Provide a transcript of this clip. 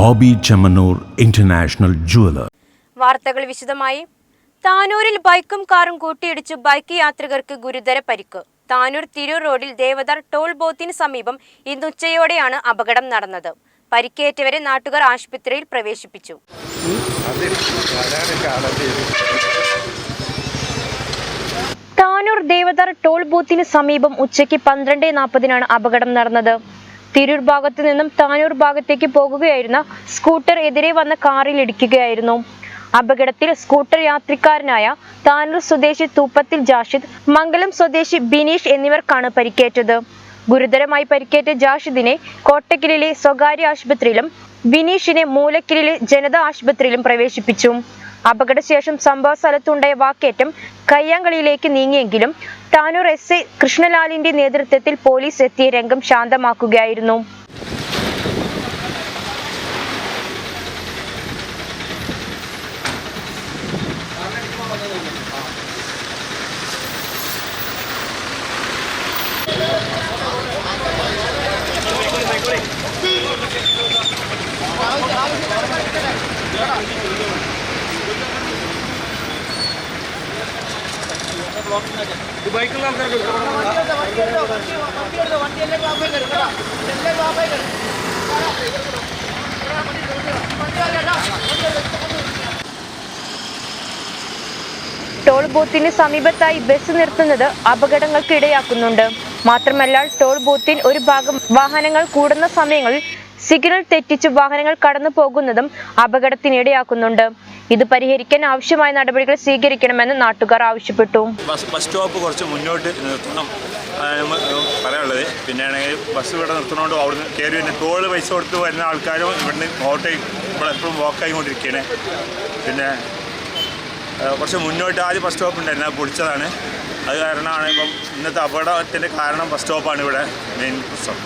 Bobby Chemmanur international jeweller വാർത്തകൾ വിശദമായി. താനൂരിൽ ബൈക്കും കാറും കൂട്ടിയിടിച്ച് ബൈക്ക് യാത്രികർക്ക് ഗുരുതര പരിക്ക്. താനൂർ തിരൂർ റോഡിൽ ദേവദാർ ടോൾ ബോത്തിന് സമീപം ഇന്ന് ഉച്ചയോടെയാണ് അപകടം നടന്നത്. പരിക്കേറ്റവരെ നാട്ടുകാർ ആശുപത്രിയിൽ പ്രവേശിപ്പിച്ചു. താനൂർ ദേവദാർ ടോൾ ബൂത്തിന് സമീപം ഉച്ചയ്ക്ക് പന്ത്രണ്ട് നാൽപ്പതിനാണ് അപകടം നടന്നത്. തിരൂർ ഭാഗത്തു നിന്നും താനൂർ ഭാഗത്തേക്ക് പോകുകയായിരുന്ന സ്കൂട്ടർ എതിരെ വന്ന കാറിൽ ഇടിക്കുകയായിരുന്നു. അപകടത്തിൽ സ്കൂട്ടർ യാത്രിക്കാരനായ താനൂർ സ്വദേശി തൂപ്പത്തിൽ ജാഷിദ് മംഗലം സ്വദേശി ബിനീഷ് എന്നിവർക്കാണ് പരിക്കേറ്റത്. ഗുരുതരമായി പരിക്കേറ്റ ജാഷിദിനെ കോട്ടക്കലിലെ സ്വകാര്യ ആശുപത്രിയിലും ബിനീഷിനെ മൂലക്കലിലെ ജനതാ ആശുപത്രിയിലും പ്രവേശിപ്പിച്ചു. അപകടശേഷം സംഭവ സ്ഥലത്തുണ്ടായ വാക്കേറ്റം കയ്യാങ്കളിയിലേക്ക് നീങ്ങിയെങ്കിലും താനൂർ എസ് എ കൃഷ്ണലാലിന്റെ നേതൃത്വത്തിൽ പോലീസ് എത്തിയ രംഗം ശാന്തമാക്കുകയായിരുന്നു. ടോൾ ബൂത്തിന് സമീപത്തായി ബസ് നിർത്തുന്നത് അപകടങ്ങൾക്ക് ഇടയാക്കുന്നുണ്ട് മാത്രമല്ല ടോൾ ബൂത്തിൽ ഒരു ഭാഗം വാഹനങ്ങൾ കൂടുന്ന സമയങ്ങളിൽ സിഗ്നൽ തെറ്റിച്ച് വാഹനങ്ങൾ കടന്നു പോകുന്നതും അപകടത്തിനിടയാക്കുന്നുണ്ട്. ഇത് പരിഹരിക്കാൻ ആവശ്യമായ നടപടികൾ സ്വീകരിക്കണമെന്ന് നാട്ടുകാർ ആവശ്യപ്പെട്ടു. ബസ് സ്റ്റോപ്പ് കുറച്ച് മുന്നോട്ട് നിർത്തണം. പറയാനുള്ളത് പിന്നെ ബസ് ഇവിടെ നിർത്തണോണ്ട് അവിടുന്ന് കയറി വരുന്ന ടോൾ പൈസ കൊടുത്ത് വരുന്ന ആൾക്കാരും ഇവിടുന്ന് ഓട്ടോയും ഇവിടെ എപ്പോഴും വാക്കായിക്കൊണ്ടിരിക്കുകയാണ് പിന്നെ കുറച്ച് മുന്നോട്ട് ആദ്യം ബസ് സ്റ്റോപ്പ് ഉണ്ടായിരുന്നു. പൊളിച്ചതാണ്. അത് കാരണമാണ് ഇപ്പം ഇന്നത്തെ അപകടത്തിന്റെ കാരണം ബസ് സ്റ്റോപ്പാണ് ഇവിടെ മെയിൻ പ്രശ്നം